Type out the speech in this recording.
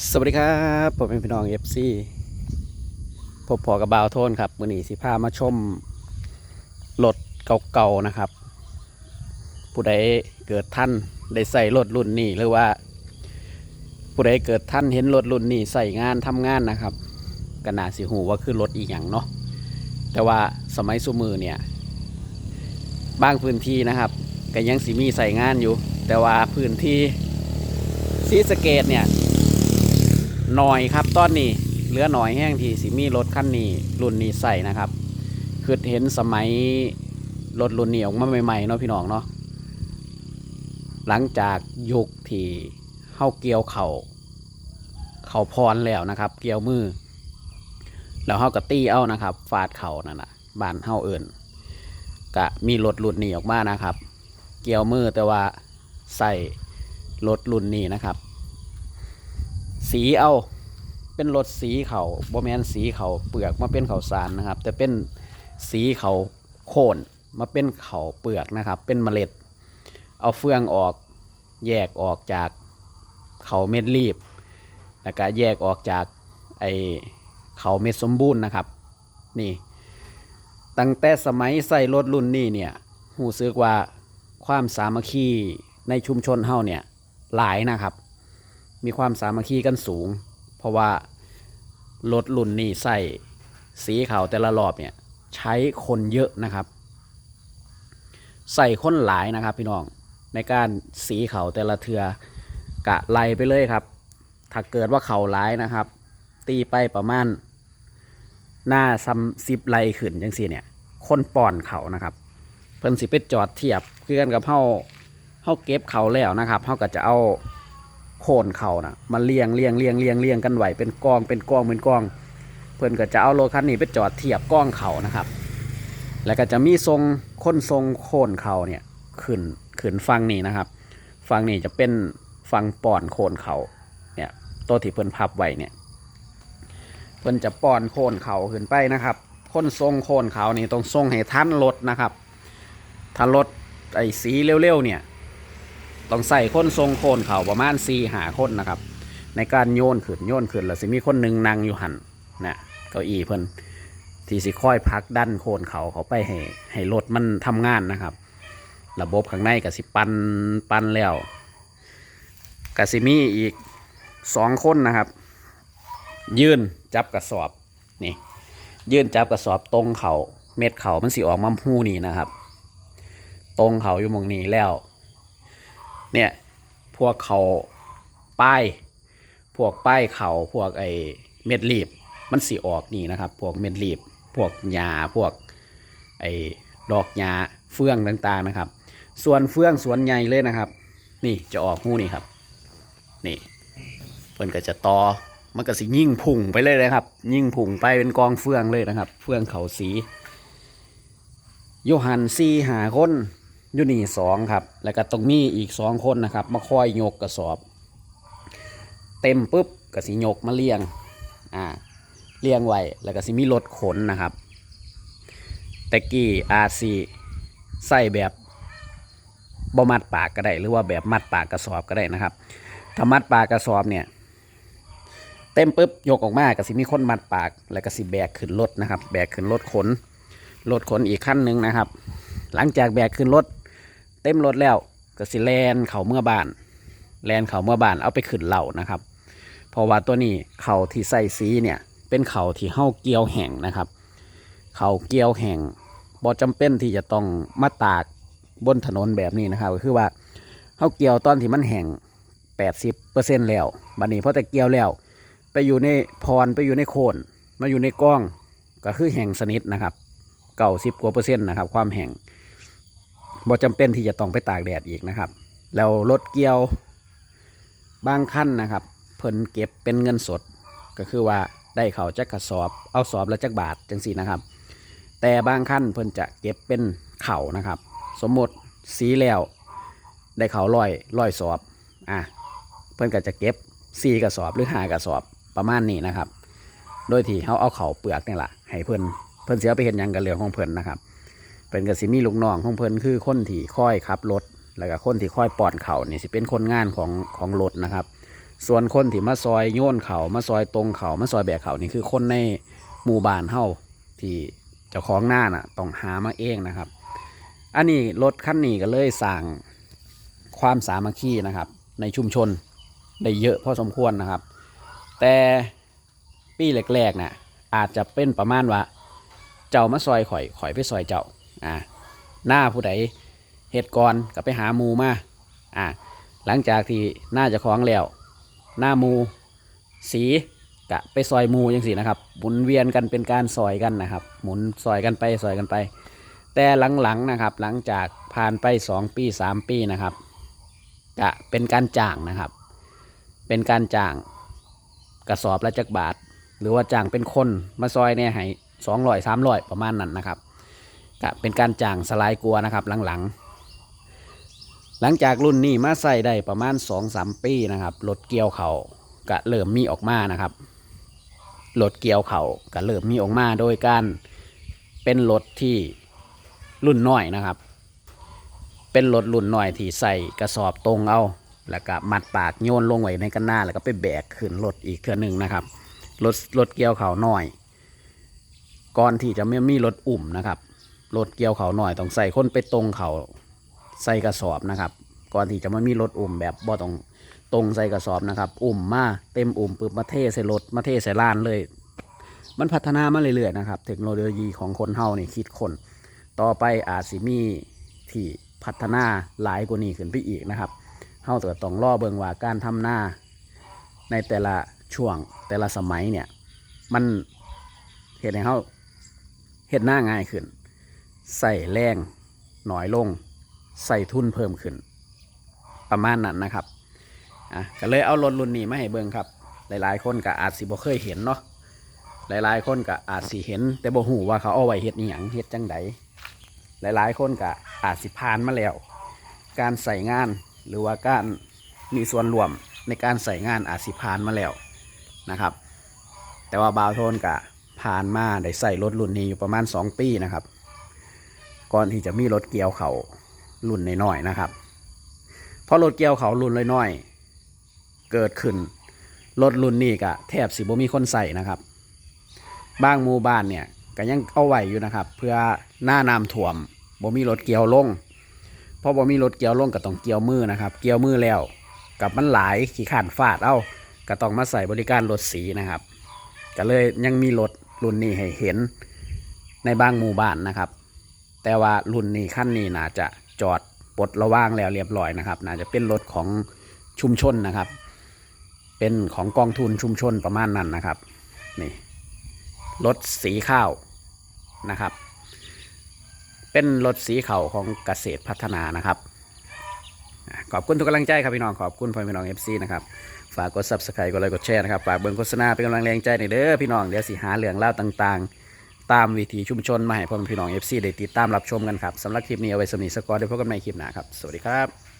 สวัสดีครับผมเป็นพี่น้องเอฟซีพบพอกับบาวโทนครับมือนี้สิพามาชมรถเก่าๆนะครับ ผู้ใดเกิดท่านได้ใส่รถรุ่นนี้หรือว่า ผู้ใดเกิดท่านเห็นรถรุ่นนี้ใส่งานทำงานนะครับก็น่าสิหูว่าคือรถอีหยังเนาะแต่ว่าสมัยสุมือเนี่ยบางพื้นที่นะครับก็ยังสิมีใส่งานอยู่ แต่ว่าพื้นที่ซีสเกตเนี่ย หน่อยครับตอนนี้เหลือหน่อยแห้งทีสิมีรถคันนี้รุ่นนี้ใส่นะครับ คือเห็นสมัยรถรุ่นนี้ออกมาใหม่ๆเนาะพี่น้องเนาะหลังจากยุคที่เฮาเกี่ยวเขาเข่าพรแล้วนะครับ เกี่ยวมือ แล้วเฮากระตี้เอานะครับฟาดเข่านั่นนะบานเฮาเอิญกะมีรถรุ่นนี้ออกมานะครับ เกี่ยวมือแต่ว่าใส่รถรุ่นนี้นะครับ สีเอา เป็นรถสีเขาบแมนสีเขาเปลือกมาเป็นเขาวสารนะครับ แต่เป็นสีเขาโค่นมาเป็นเขาเปลือกนะครับ เป็นเมล็ด เอาเฟืองออกแยกออกจากเขาเม็ดรีบ แล้วก็แยกออกจากไอเขาเม็ดสมบูรณ์นะครับ นี่ ตั้งแต่สมัยใส่รถรุ่นนี้เนี่ยหูซึกว่าความสามัคคีในชุมชนเฮาเนี่ยหลายนะครับ มีความสามัคคีกันสูง เพราะว่ารถรุ่นนี้ใส่สีขาวแต่ละรอบเนี่ยใช้คนเยอะนะครับ ใส่คนหลายนะครับพี่น้องในการสีเขาแต่ละเทือกะไล่ไปเลยครับ ถ้าเกิดว่าเขาหลายนะครับ ตีไปประมาณ หน้าซัมซิบไลขึ้นจังสี่เนี่ย คนป่อนเขานะครับเพิ่นสิไปจอดเทียบเคือนกับเฮาเฮาเก็บเขาแล้วนะครับเฮาก็จะเอา โคนเขานะมาเลียงเลียงเลียงเลียงเลียงกันไหวเป็นกองเป็นกองเป็นกอง เพื่อนก็จะเอารถคันนี้ไปจอดเทียบกองเขานะครับ แล้วก็จะมีทรงค้นทรงโคนเขาเนี่ยขึ้นขึ้นฟังนี่นะครับ ฟังนี่จะเป็นฟังป่อนโคนเขาเนี่ยตัวที่เพิ่อนพับไว้เนี่ยเพิ่อนจะป้อนโคนเขาขึ้นไปนะครับค้นทรงโคนเขานี่ต้องทรงให้ทันรถนะครับถ้ารถไอ้สีเร็วๆเนี่ย ต้องใส่คนทรงโคนเขาประมาณ4หาคนนะครับ ในการโยนขึ้นโยนขึ้นแล้วสิมีคนหนึ่งนั่งอยู่หันนะเก้าอี้เพิ่นที่สิค่อยพักดันโคนเขาเขาไปให้ให้รถมันทำงานนะครับ ระบบข้างในก็สิปันปันแล้วก็สิมีอีกสองคนนะครับ ยืนจับกระสอบนี่ยืนจับกระสอบตรงเขาเม็ดเขามันสิออกมาหูนี่นะครับ ตรงเขาอยู่มองนี้แล้ว เนี่ยพวกเขาป้ายพวกป้ายเขาพวกไอเม็ดรีบมันสีออกนี่นะครับ พวกเม็ดรีบพวกหญ้าพวกไอดอกหญ้าเฟื่องต่างๆนะครับ ส่วนเฟื่องส่วนใหญ่เลยนะครับ นี่จะออกหูนี่ครับ นี่เพิ่นก็จะตอมันก็สิยิ่งพุ่งไปเลยนะครับ ยิ่งพุ่งไปเป็นกองเฟื่องเลยนะครับ เฟื่องเขาสีโยหันซีหาคน อยู่นี่สองครับ แล้วก็ตรงนี้อีกสองคนนะครับ มาคอยยกกระสอบ เต็มปุ๊บก็สิยกมาเลี้ยง อ่า เลี้ยงไว้ แล้วก็สิมีรถขนนะครับแต่กี้อาซีใส่แบบบ่มัดปากก็ได้ หรือว่าแบบมัดปากกระสอบก็ได้นะครับถ้ามัดปากกระสอบเนี่ยเต็มปุ๊บยกออกมาก็สิมีคนมัดปาก แล้วก็สิแบกขึ้นรถนะครับ แบกขึ้นรถขนรถขนอีกขั้นหนึ่งนะครับ หลังจากแบกขึ้นรถ เต็มรถแล้วก็สิแลนเขาเมื่อบ้านแลนเขาเมื่อบ้านเอาไปขึ้นเหล่านะครับเพราะว่าตัวนี้เขาที่ใส่สีเนี่ยเป็นเขาที่เห่าเกี่ยวแห่งนะครับ เขาเกี่ยวแห่งบ่จำเป็นที่จะต้องมาตากบนถนนแบบนี้นะครับก็คือว่าเห่าเกี่ยวตอนที่มันแห้ง80%แล้วบัดนี้พอแต่เกี่ยวแล้ว ไปอยู่ในพรไปอยู่ในโคนมาอยู่ในกล้องก็คือแห้งสนิทนะครับเก้าสิบกว่าเปอร์เซ็นต์นะครับความแห้ง บ่จำเป็นที่จะต้องไปตากแดดอีกนะครับ แล้วรถเกี่ยวบางขั้นนะครับ เพิ่นเก็บเป็นเงินสด ก็คือว่าได้เขาจักกระสอบ เอาสอบละจักบาทจังสี่นะครับ แต่บางขั้นเพิ่นจะเก็บเป็นเข่านะครับ สมมติสีแล้วได้เขาร้อยร้อยสอบอะเพิ่นก็จะเก็บสี่กระสอบหรือห้ากระสอบประมาณนี้นะครับ โดยที่เขาเอาเข่าเปลือกนี่แหละให้เพิ่นเพิ่นเสียไปเห็นยังกับเรื่องของเพิ่นนะครับ เป็นกสิมีลูกน้องของเพิ่นคือคนที่ค่อยขับรถแล้วก็คนที่ค่อยปอนเข่านี่สิเป็นคนงานของของรถนะครับ ส่วนคนที่มาซอยโยนเขามาซอยตรงเขามาซอยแบกเขานี่คือคนในหมู่บ้านเฮาที่เจ้าของหน้าน่ะต้องหามาเองนะครับ อันนี้รถคันนี้ก็เลยสั่งความสามัคคีนะครับ ในชุมชนได้เยอะพอสมควรนะครับ แต่ปีแรกๆน่ะอาจจะเป็นประมาณว่า เจ้ามาซอยข่อยข่อยไปซอยเจ้า อ่าหน้าผู้ใดเหตุกรก็ไปหาหมูมาอ่าหลังจากที่หน้าจะคล้องแล้วหน้าหมูสีกะไปซอยมูยังสินะครับหมุนเวียนกันเป็นการซอยกันนะครับ หมุนซอยกันไปซอยกันไป แต่หลังๆนะครับ หลังจากผ่านไป 2 ปี 3 ปีนะครับกะเป็นการจ้างนะครับ เป็นการจ้างกระสอบละจักบาท หรือว่าจ้างเป็นคนมาซอยเนี่ยให้สองร้อยสามร้อยประมาณนั้นนะครับ กะเป็นการจ้างสลายกลัวนะครับหลังๆ หลังจากรุ่นนี้มาใส่ได้ประมาณ2อสามปีนะครับรถเกี่ยวเขากะเริ่มมีออกมานะครับรถเกี่ยวเขากะเริ่มมีออกมาโดยการเป็นรถที่รุ่นน้อยนะครับ เป็นรถรุ่นน้อยที่ใส่กระสอบตรงเอา แล้วก็มัดปากโยนลงไว้ในกันหน้าแล้วก็ไปแบกขึ้นรถอีกเครื่องหนึ่งนะครับรถรถเกี่ยวเขาหน่อย ก่อนที่จะไม่มีรถอุ่มนะครับ รถเกี่ยวเขาหน่อยต้องใส่คนไปตรงเขาใส่กระสอบนะครับ ก่อนที่จะไม่มีรถอุ่มแบบบ่ต้องตรงใส่กระสอบนะครับ อุ่มมาเต็มอุ่มปึ๊บมาเทใส่รถมาเทใส่ลานเลย มันพัฒนามาเรื่อยๆนะครับ เทคโนโลยีของคนเฮานี่คิดคน ต่อไปอาจสิมีที่พัฒนาหลายกว่านี้ขึ้นไปอีกนะครับเฮาก็ต้องรอเบิงว่าการทำหน้า ในแต่ละช่วงแต่ละสมัยเนี่ย มันเห็นให้เฮาเห็ดหน้าง่ายขึ้น ใส่แรงหน่อยลง ใส่ทุนเพิ่มขึ้น ประมาณนั้นนะครับอะก็เลยเอารถรุ่นนี้มาให้เบิ่งครับ หลายๆ คนก็อาจสิบ่เคยเห็นเนาะหลายๆ คนก็อาจสิเห็น แต่บ่ฮู้ว่าเขาเอาไว้เฮ็ดอีหยังเฮ็ดจังใดหลายๆ คนก็อาจสิผ่านมาแล้ว การใส่งานหรือว่าการมีส่วนร่วมในการใส่งานอาจสิผ่านมาแล้วนะครับ แต่ว่าบาวโทนกะผ่านมาได้ใส่รถรุ่นนี้อยู่ประมาณ 2 ปีนะครับ ก่อนที่จะมีรถเกี่ยวเขารุ่นน้อยๆนะครับเพราะรถเกี่ยวเขารุ่นน้อยๆเกิดขึ้นรถรุ่นนี้กะแทบสิบ่มีคนใส่นะครับ บางหมู่บ้านเนี่ยก็ยังเอาไว้อยู่นะครับ เพื่อหน้าน้ำท่วมบ่มีรถเกี่ยวลงเพราะบ่มีรถเกี่ยวลงก็ต้องเกี่ยวมือนะครับ เกี่ยวมือแล้วกับมันหลายขี้ขานฟาดเอาก็ต้องมาใส่บริการรถสีนะครับก็เลยยังมีรถรุ่นนี้ให้เห็นในบางหมู่บ้านนะครับ แต่ว่ารุ่นนี้ขั้นนี้น่าจะจอดปลดระว่างแล้วเรียบร้อยนะครับ น่าจะเป็นรถของชุมชนนะครับ เป็นของกองทุนชุมชนประมาณนั้นนะครับ นี่รถสีข้าวนะครับ เป็นรถสีเขาของเกษตรพัฒนานะครับ ขอบคุณทุกกำลังใจครับพี่น้อง ขอบคุณพ่อพี่น้องเอฟซีนะครับ ฝากกด subscribe กดไลค์กดแชร์นะครับ ฝากเบิ่งโฆษณาเป็นกำลังแรงใจหน่อยเด้อพี่น้อง เดี๋ยวสิหาเรื่องเล่าต่างๆ ตามวิถีชุมชนมาให้พ่อพี่น้องเอฟซีได้ติดตามรับชมกันครับสำหรับคลิปนี้เอาไว้สำนีสกอร์ได้พบกันใหม่คลิปหน้าครับ สวัสดีครับ